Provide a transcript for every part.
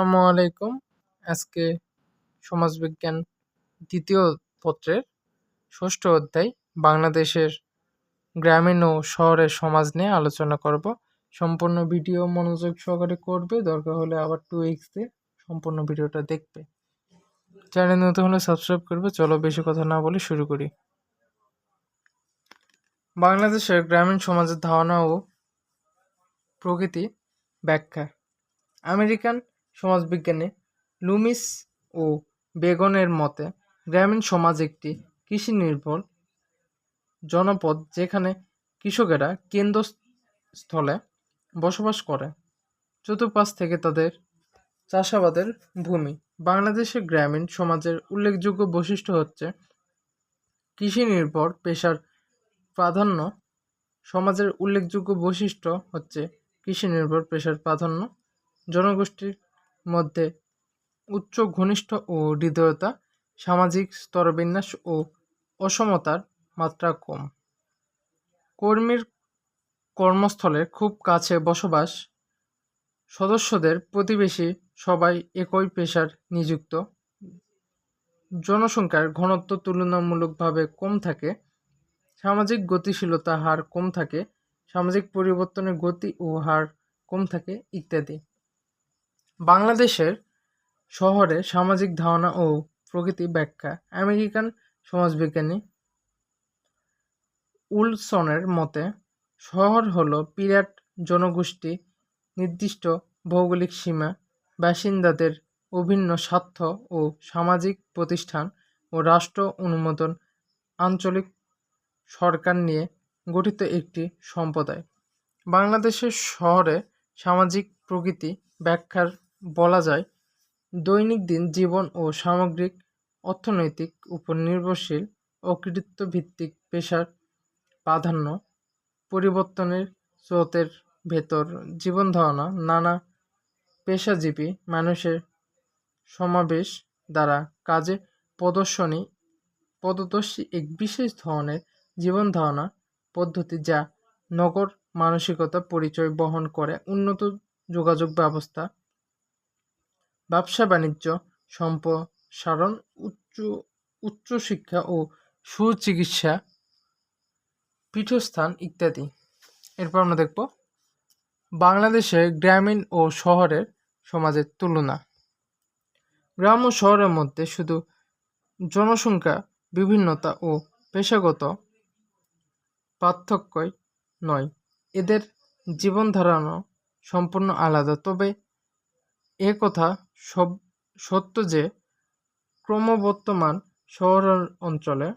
আসসালামু আলাইকুম। আজকে সমাজবিজ্ঞান দ্বিতীয় পত্রের ষষ্ঠ অধ্যায়, বাংলাদেশের গ্রামীণ ও শহরের সমাজ নিয়ে আলোচনা করব। সম্পূর্ণ ভিডিও মনোযোগ সহকারে করবে, দরকার হলে আবার টু এক্সে সম্পূর্ণ ভিডিওটা দেখবে। চ্যানেল নতুন হলে সাবস্ক্রাইব করবে, চলো বেশি কথা না বলে শুরু করি। বাংলাদেশের গ্রামীণ সমাজের ধারণা ও প্রকৃতি ব্যাখ্যা। আমেরিকান সমাজবিজ্ঞানী লুমিস ও বেগনের মতে, গ্রামীণ সমাজ একটি কৃষি নির্ভর জনপদ যেখানে কৃষকেরা কেন্দ্রস্থলে বসবাস করে। চতুর্পাশ থেকে তাদের চাষাবাদের ভূমি। বাংলাদেশের গ্রামীণ সমাজের উল্লেখযোগ্য বৈশিষ্ট্য হচ্ছে কৃষি নির্ভর পেশার প্রাধান্য। সমাজের উল্লেখযোগ্য বৈশিষ্ট্য হচ্ছে কৃষি নির্ভর পেশার প্রাধান্য। জনগোষ্ঠীর মধ্যে উচ্চ ঘনিষ্ঠ ও হৃদয়তা, সামাজিক স্তরবিন্যাস ও অসমতার মাত্রা কম। কর্মীর কর্মস্থলের খুব কাছে বসবাস সদস্যদের প্রতিবেশী সবাই একই পেশার নিযুক্ত। জনসংখ্যার ঘনত্ব তুলনামূলকভাবে কম থাকে, সামাজিক গতিশীলতা হার কম থাকে, সামাজিক পরিবর্তনের গতি ও হার কম থাকে ইত্যাদি। বাংলাদেশের শহরে সামাজিক ধারণা ও প্রকৃতি ব্যাখ্যা। আমেরিকান সমাজবিজ্ঞানী উলসনের মতে, শহর হলো বিরাট জনগোষ্ঠী নির্দিষ্ট ভৌগোলিক সীমা, বাসিন্দাদের অভিন্ন স্বার্থ ও সামাজিক প্রতিষ্ঠান ও রাষ্ট্র অনুমোদন আঞ্চলিক সরকার নিয়ে গঠিত একটি সম্প্রদায়। বাংলাদেশের শহরে সামাজিক প্রকৃতি ব্যাখ্যার বলা যায়, দৈনিক দিন জীবন ও সামগ্রিক অর্থনৈতিক উপর নির্ভরশীল অকৃতিত্ব ভিত্তিক পেশার প্রাধান্য পরিবর্তনের স্রোতের ভেতর জীবন ধারণা নানা পেশাজীবী মানুষের সমাবেশ দ্বারা কাজে প্রদর্শনী পদদর্শী এক বিশেষ ধরনের জীবন ধারণা পদ্ধতি যা নগর মানসিকতা পরিচয় বহন করে উন্নত যোগাযোগ ব্যবস্থা ব্যবসা বাণিজ্য, সম্প্রসারণ, উচ্চ, উচ্চশিক্ষা ও সুচিকিৎসা, পীঠস্থান ইত্যাদি। এরপর আমরা দেখব বাংলাদেশে গ্রামীণ ও শহরের সমাজের তুলনা। গ্রাম ও শহরের মধ্যে শুধু জনসংখ্যা, বিভিন্নতা ও পেশাগত পার্থক্যই নয়, এদের জীবনধারণও সম্পূর্ণ আলাদা। তবে এ কথা সত্য যে ক্রমবর্তমান শহর অঞ্চলে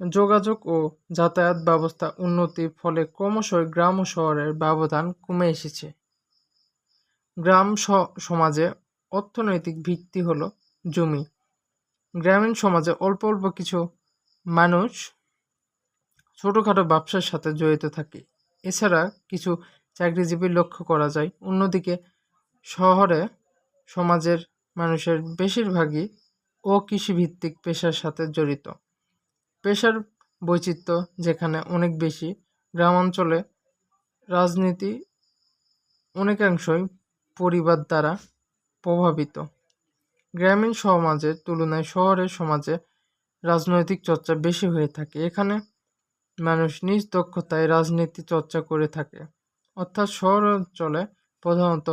যোগাযোগ ও যাতায়াত ব্যবস্থা উন্নতির ফলে ক্রমশই গ্রাম ও শহরের ব্যবধান কমে এসেছে। গ্রাম সমাজে অর্থনৈতিক ভিত্তি হলো জমি। গ্রামীণ সমাজে অল্প অল্প কিছু মানুষ ছোটোখাটো ব্যবসার সাথে জড়িত থাকে। এছাড়া কিছু চাকরিজীবী লক্ষ্য করা যায়। অন্যদিকে শহরে সমাজের মানুষের বেশিরভাগই ও কৃষিভিত্তিক পেশার সাথে জড়িত। পেশার বৈচিত্র্য যেখানে অনেক বেশি, গ্রামাঞ্চলে রাজনীতি অনেকাংশই পরিবার দ্বারা প্রভাবিত। গ্রামীণ সমাজের তুলনায় শহরের সমাজে রাজনৈতিক চর্চা বেশি হয়ে থাকে। এখানে মানুষ নিজ দক্ষতায় রাজনীতি চর্চা করে থাকে। অর্থাৎ শহর অঞ্চলে প্রধানত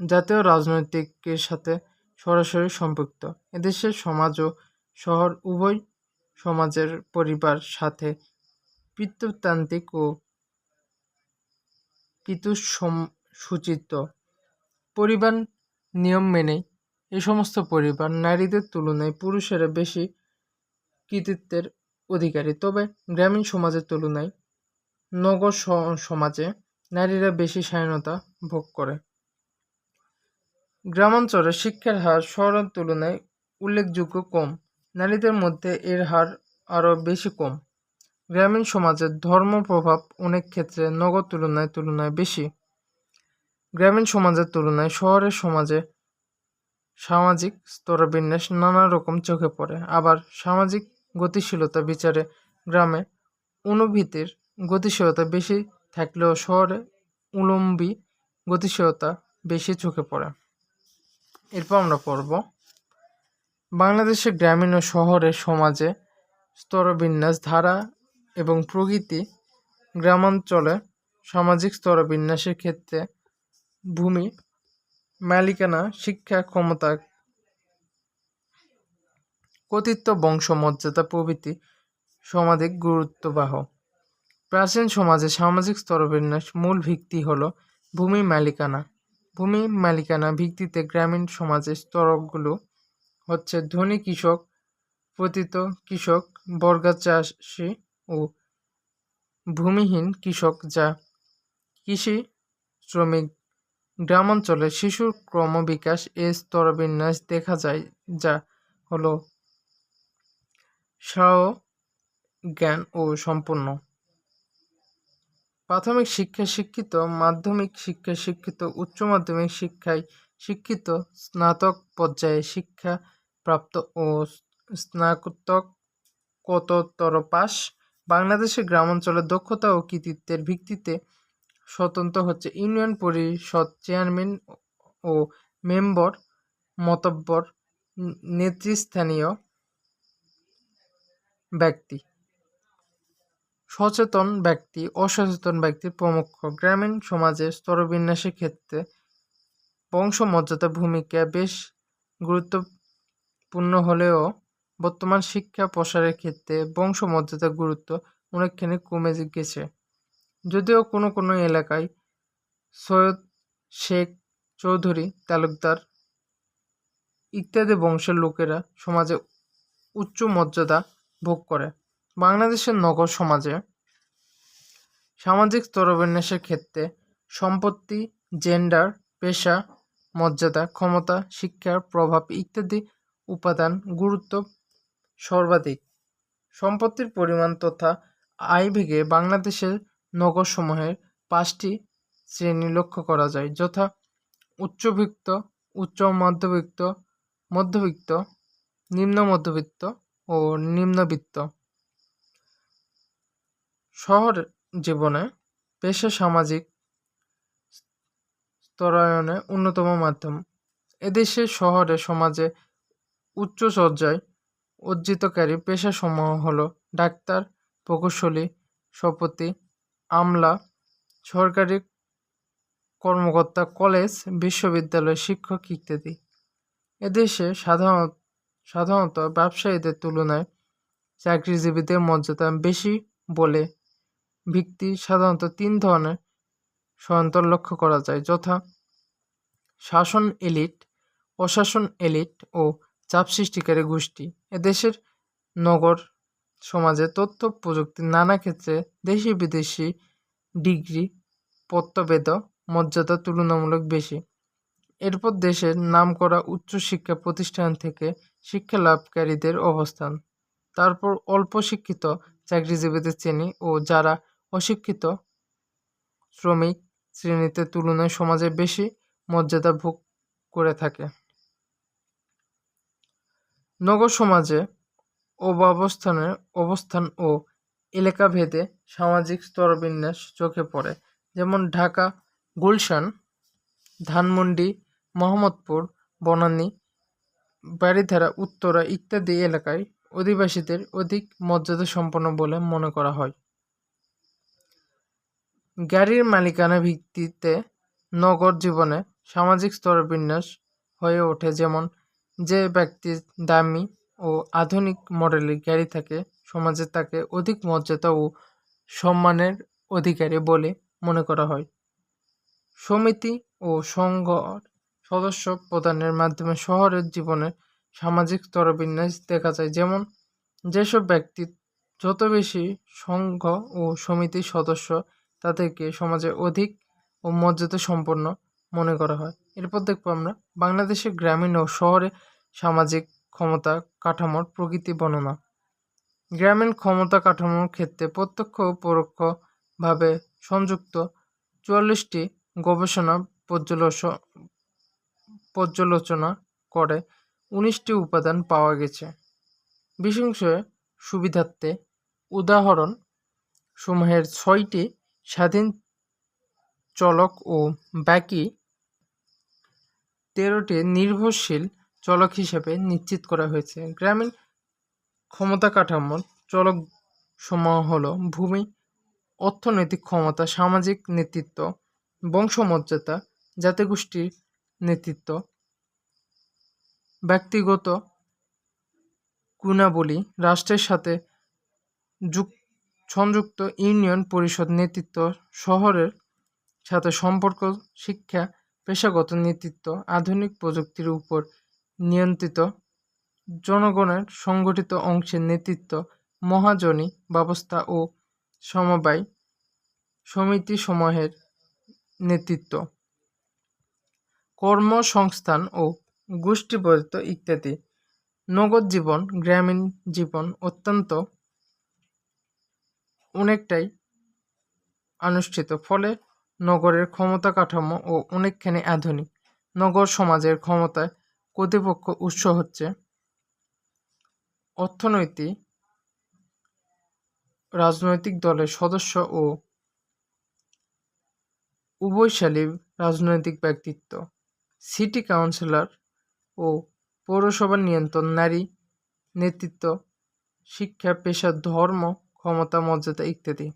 জাতীয় রাজনৈতিকের সাথে সরাসরি সম্পৃক্ত। এদেশের সমাজ ও শহর উভয় সমাজের পরিবার সাথে পিতৃতান্ত্রিক ও সূচিত পরিবার নিয়ম মেনেই এ সমস্ত পরিবার নারীদের তুলনায় পুরুষেরা বেশি কৃতিত্বের অধিকারী। তবে গ্রামীণ সমাজের তুলনায় নগর সমাজে নারীরা বেশি স্বাধীনতা ভোগ করে। গ্রামাঞ্চলে শিক্ষার হার শহরের তুলনায় উল্লেখযোগ্য কম। নারীদের মধ্যে এর হার আরও বেশি কম। গ্রামীণ সমাজের ধর্ম প্রভাব অনেক ক্ষেত্রে নগর তুলনায় তুলনায় বেশি। গ্রামীণ সমাজের তুলনায় শহরের সমাজে সামাজিক স্তরবিন্যাস নানা রকম চোখে পড়ে। আবার সামাজিক গতিশীলতা বিচারে গ্রামে অনুভূতির গতিশীলতা বেশি থাকলেও শহরে উলম্বী গতিশীলতা বেশি চোখে পড়ে। এরপর আমরা পড়ব। বাংলাদেশের গ্রামীণ ও শহরের সমাজে স্তরবিন্যাস ধারা এবং প্রকৃতি গ্রামাঞ্চলে সামাজিক স্তরবিন্যাসের ক্ষেত্রে ভূমি, মালিকানা, শিক্ষা ক্ষমতা কর্তৃত্ব বংশ মর্যাদা প্রভৃতি সমাধিক গুরুত্ববাহ। প্রাচীন সমাজে সামাজিক স্তরবিন্যাস মূল ভিত্তি হল ভূমি মালিকানা। ভূমি মালিকানা ভিত্তিতে গ্রামীণ সমাজের স্তরগুলো হচ্ছে ধনী কৃষক, পতিত কৃষক, বর্গা চাষি ও ভূমিহীন কৃষক যা কৃষি শ্রমিক গ্রামাঞ্চলে শিশুর ক্রমবিকাশ এ স্তরবিন্যাস দেখা যায়, যা হলো স্ব জ্ঞান ও সম্পন্ন। প্রাথমিক শিক্ষায় শিক্ষিত, মাধ্যমিক শিক্ষায় শিক্ষিত, উচ্চ মাধ্যমিক শিক্ষায় শিক্ষিত, স্নাতক পর্যায়ে শিক্ষা প্রাপ্ত ও স্নাতকোত্তর পাস বাংলাদেশের গ্রামাঞ্চলে দক্ষতা ও কৃতিত্বের ভিত্তিতে স্বতন্ত্র হচ্ছে ইউনিয়ন পরিষদ চেয়ারম্যান ও মেম্বর মতব্বর নেতৃস্থানীয় ব্যক্তি। সচেতন ব্যক্তি, অসচেতন ব্যক্তি প্রমুখ। গ্রামীণ সমাজে স্তরবিন্যাসের ক্ষেত্রে বংশমর্যাদা ভূমিকা বেশ গুরুত্বপূর্ণ হলেও বর্তমান শিক্ষা প্রসারের ক্ষেত্রে বংশমর্যাদার গুরুত্ব অনেকখানি কমে গেছে। যদিও কোনো কোনো এলাকায় সৈয়দ শেখ চৌধুরী তালুকদার ইত্যাদি বংশের লোকেরা সমাজে উচ্চ মর্যাদা ভোগ করে। বাংলাদেশের নগর সমাজে সামাজিক স্তরবিন্যাসের ক্ষেত্রে সম্পত্তি জেন্ডার পেশা, মর্যাদা, ক্ষমতা শিক্ষার প্রভাব ইত্যাদি উপাদান গুরুত্ব সর্বাধিক। সম্পত্তির পরিমাণ তথা আয় ভেগে বাংলাদেশের নগরসমূহের পাঁচটি শ্রেণি লক্ষ্য করা যায়, যথা উচ্চবিত্ত, উচ্চ মধ্যবিত্ত মধ্যবিত্ত, নিম্ন মধ্যবিত্ত ও নিম্নবিত্ত। শহর জীবনে পেশা সামাজিক স্তরায়নে অন্যতম মাধ্যম। এদেশে, শহরে, সমাজে উচ্চ সজ্জায় অর্জিতকারী পেশাসমূহ হল ডাক্তার, প্রকৌশলী স্থপতি আমলা, সরকারি কর্মকর্তা, কলেজ, বিশ্ববিদ্যালয়, শিক্ষক ইত্যাদি। এদেশে সাধারণত সাধারণত ব্যবসায়ীদের তুলনায় চাকরিজীবীদের মর্যাদা বেশি বলে ভিত্তি সাধারণত তিন ধরনের সয়ন্তর লক্ষ্য করা যায়, যথা শাসন এলিট অশাসন এলিট ও চাপ সৃষ্টিকারী গোষ্ঠী। এদেশের নগর সমাজে তথ্য প্রযুক্তির নানা ক্ষেত্রে দেশি বিদেশি ডিগ্রি পত্তবেদ মর্যাদা তুলনামূলক বেশি। এরপর দেশের নামকরা উচ্চশিক্ষা প্রতিষ্ঠান থেকে শিক্ষা লাভকারীদের অবস্থান। তারপর অল্প শিক্ষিত চাকরিজীবীদের শ্রেণি ও যারা অশিক্ষিত শ্রমিক শ্রেণীতে তুলনায় সমাজে বেশি মর্যাদা ভোগ করে থাকে। নগর সমাজে অবস্থানের অবস্থান ও এলাকাভেদে সামাজিক স্তরবিন্যাস চোখে পড়ে। যেমন ঢাকা, গুলশান, ধানমন্ডি, মোহাম্মদপুর, বনানী, বারিধারা, উত্তরা ইত্যাদি এলাকায় অধিবাসীদের অধিক মর্যাদা সম্পন্ন বলে মনে করা হয়। গাড়ির মালিকানা ভিত্তিতে নগর জীবনে সামাজিক স্তরবিন্যাস হয়ে ওঠে, যেমন যে ব্যক্তির দামি ও আধুনিক মডেলের গাড়ি থাকে, সমাজে তাকে অধিক মর্যাদা ও সম্মানের অধিকারী বলে মনে করা হয়। সমিতি ও সংঘ সদস্য প্রদানের মাধ্যমে শহরের জীবনে সামাজিক স্তরবিন্যাস দেখা যায়, যেমন যেসব ব্যক্তি যত বেশি সংঘ ও সমিতির সদস্য তাদেরকে সমাজে অধিক ও মর্যাদা সম্পন্ন মনে করা হয়। এরপর দেখব আমরা বাংলাদেশের গ্রামীণ ও শহরে সামাজিক ক্ষমতা কাঠামোর প্রকৃতি বর্ণনা। গ্রামীণ ক্ষমতা কাঠামোর ক্ষেত্রে প্রত্যক্ষ ও পরোক্ষভাবে সংযুক্ত চুয়াল্লিশটি গবেষণা পর্যালোচ, পর্যালোচনা করে উনিশটি উপাদান পাওয়া গেছে। বিশংশয়ে সুবিধার্থে উদাহরণ সমূহের ছয়টি স্বাধীন চলক ও বাকি তেরোটি নির্ভরশীল চলক হিসেবে নিশ্চিত করা হয়েছে। গ্রামীণ ক্ষমতা কাঠামোর চলক সমূহ হল ভূমি, অর্থনৈতিক ক্ষমতা, সামাজিক নেতৃত্ব, বংশমর্যাদা, জাতিগোষ্ঠীর নেতৃত্ব, ব্যক্তিগত গুণাবলী, রাষ্ট্রের সাথে যুক সংযুক্ত ইউনিয়ন পরিষদ নেতৃত্ব, শহরের সাথে সম্পর্ক, শিক্ষা, পেশাগত নেতৃত্ব, আধুনিক প্রযুক্তির উপর নিয়ন্ত্রিত জনগণের সংগঠিত অংশের নেতৃত্ব, মহাজনী ব্যবস্থা ও সমবায় সমিতিসমূহের নেতৃত্ব। কর্মসংস্থান ও গোষ্ঠীবদ্ধ ইত্যাদি। নগদ জীবন, গ্রামীণ জীবন অত্যন্ত অনেকটাই অনুষ্ঠিত, ফলে নগরের ক্ষমতা কাঠামো ও অনেকখানি আধুনিক। নগর সমাজের ক্ষমতায় কর্তৃপক্ষ উৎস হচ্ছে অর্থনৈতিক, রাজনৈতিক দলের সদস্য ও উভয়শালী রাজনৈতিক ব্যক্তিত্ব। সিটি কাউন্সিলর ও পৌরসভার নিয়ন্ত্রণ, নারী নেতৃত্ব, শিক্ষা, পেশা, ধর্ম ক্ষমতা, মর্যাদা ইত্যাদি।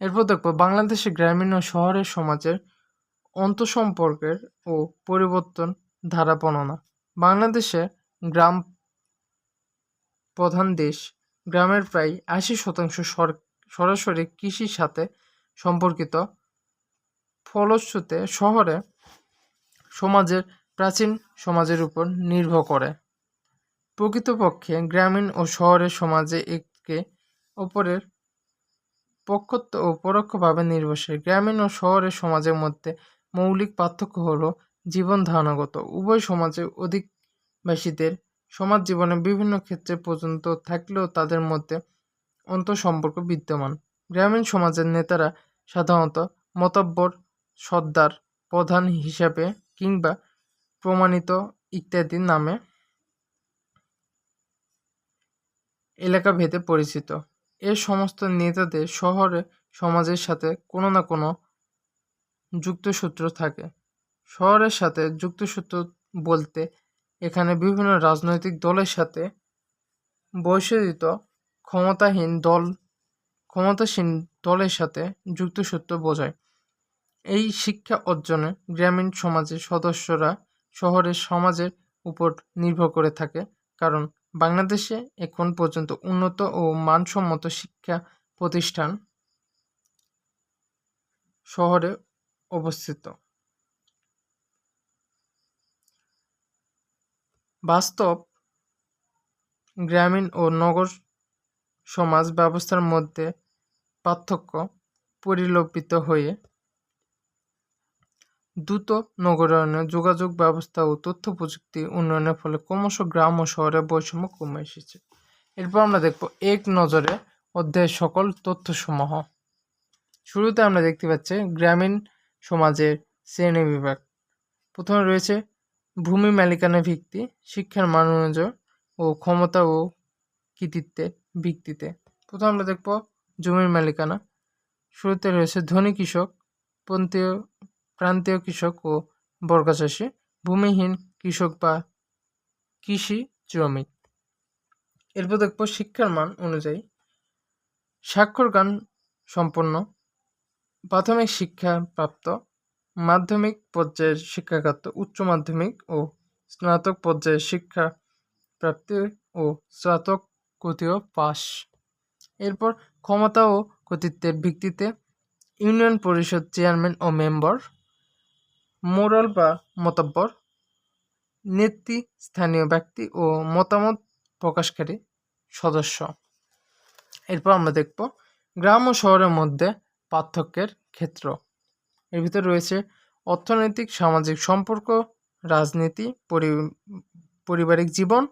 এরপর দেখব, বাংলাদেশে গ্রামীণ ও শহরের সমাজের অন্তঃসম্পর্কের ও পরিবর্তন ধারা বর্ণনা। বাংলাদেশে গ্রাম প্রধান দেশ, গ্রামের প্রায় আশি শতাংশ সরাসরি কৃষির সাথে সম্পর্কিত। ফলশ্রুতে শহরে সমাজের প্রাচীন সমাজের উপর নির্ভর করে। প্রকৃতপক্ষে গ্রামীণ ও শহরের সমাজে একে অপরের প্রত্যক্ষ ও পরোক্ষভাবে নির্ভরশীল। গ্রামীণ ও শহরের সমাজের মধ্যে মৌলিক পার্থক্য হলো জীবন ধারণাগত। উভয় সমাজে অধিবাসীদের সমাজ জীবনে বিভিন্ন ক্ষেত্রে পর্যন্ত থাকলেও তাদের মধ্যে অন্তঃসম্পর্ক বিদ্যমান। গ্রামীণ সমাজের নেতারা সাধারণত মতব্বর, সর্দার প্রধান হিসাবে কিংবা প্রমাণিত ইত্যাদি নামে এলাকাভেদে পরিচিত। এ সমস্ত নেতাদের শহরে সমাজের সাথে কোনো না কোনো যুক্তসূত্র থাকে। শহরের সাথে যুক্তসূত্র বলতে এখানে বিভিন্ন রাজনৈতিক দলের সাথে বৈষয়িত ক্ষমতাহীন দল, ক্ষমতাসীন দলের সাথে যুক্তসূত্র বোঝায়। এই শিক্ষা অর্জনে গ্রামীণ সমাজের সদস্যরা শহরের সমাজের উপর নির্ভর করে থাকে, কারণ বাংলাদেশে এখন পর্যন্ত উন্নত ও মানসম্মত শিক্ষা প্রতিষ্ঠান শহরে অবস্থিত। বাস্তব গ্রামীণ ও নগর সমাজ ব্যবস্থার মধ্যে পার্থক্য পরিলক্ষিত হয়ে দ্রুত নগরায়নে যোগাযোগ ব্যবস্থা ও তথ্য প্রযুক্তি উন্নয়নের ফলে ক্রমশ গ্রাম ও শহরে বৈষম্য কমে এসেছে। এরপর আমরা দেখব এক নজরে অধ্যায়ের সকল তথ্যসমূহ। শুরুতে আমরা দেখতে পাচ্ছি গ্রামীণ সমাজের শ্রেণি বিভাগ। প্রথমে রয়েছে ভূমি মালিকানা ভিত্তি, শিক্ষার মান অনুযায়ী ও ক্ষমতা ও কৃতিত্বের ভিত্তিতে। প্রথম আমরা দেখব জমির মালিকানা। শুরুতে রয়েছে ধনী কৃষক পন্থীয় প্রান্তীয় কৃষক ও বর্গাচাষী, ভূমিহীন কৃষক বা কৃষি শ্রমিক এরপর দেখব শিক্ষার মান অনুযায়ী। স্বাক্ষর গান সম্পন্ন, প্রাথমিক শিক্ষা প্রাপ্ত, মাধ্যমিক পর্যায়ের শিক্ষাগত, উচ্চ মাধ্যমিক ও স্নাতক পর্যায়ের শিক্ষা প্রাপ্তি ও স্নাতক কতীয় পাস এরপর ক্ষমতা ও কর্তৃত্বের ভিত্তিতে ইউনিয়ন পরিষদ চেয়ারম্যান ও মেম্বার মোরাল বা মতব্বর, নেত্রী, স্থানীয় ব্যক্তি ও মতামত প্রকাশকারী সদস্য। এরপর আমরা দেখব গ্রাম ও শহরের মধ্যে পার্থক্যের ক্ষেত্র। এর ভিতরে রয়েছে অর্থনৈতিক, সামাজিক সম্পর্ক, রাজনীতি পারিবারিক জীবন,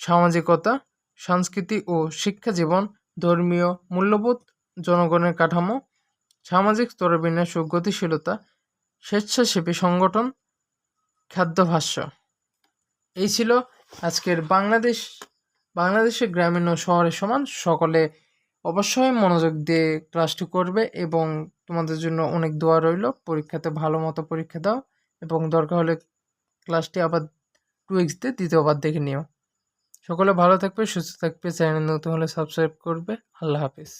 সামাজিকতা, সংস্কৃতি ও শিক্ষা জীবন, ধর্মীয় মূল্যবোধ, জনগণের কাঠামো, সামাজিক স্তরবিন্যাস ও গতিশীলতা স্বেচ্ছাসেবী সংগঠন খাদ্যভাষ্য। এই ছিল আজকের বাংলাদেশ বাংলাদেশের গ্রামীণ ও শহরের সমান। সকলে অবশ্যই মনোযোগ দিয়ে ক্লাসটি করবে এবং তোমাদের জন্য অনেক দোয়া রইল। পরীক্ষাতে ভালো মতো পরীক্ষা দাও এবং দরকার হলে ক্লাসটি আবার টু দিয়ে দ্বিতীয়বার দেখে নিও। সকলে ভালো থাকবে, সুস্থ থাকবে। চ্যানেল নতুন হলে সাবস্ক্রাইব করবে। আল্লাহ হাফিজ।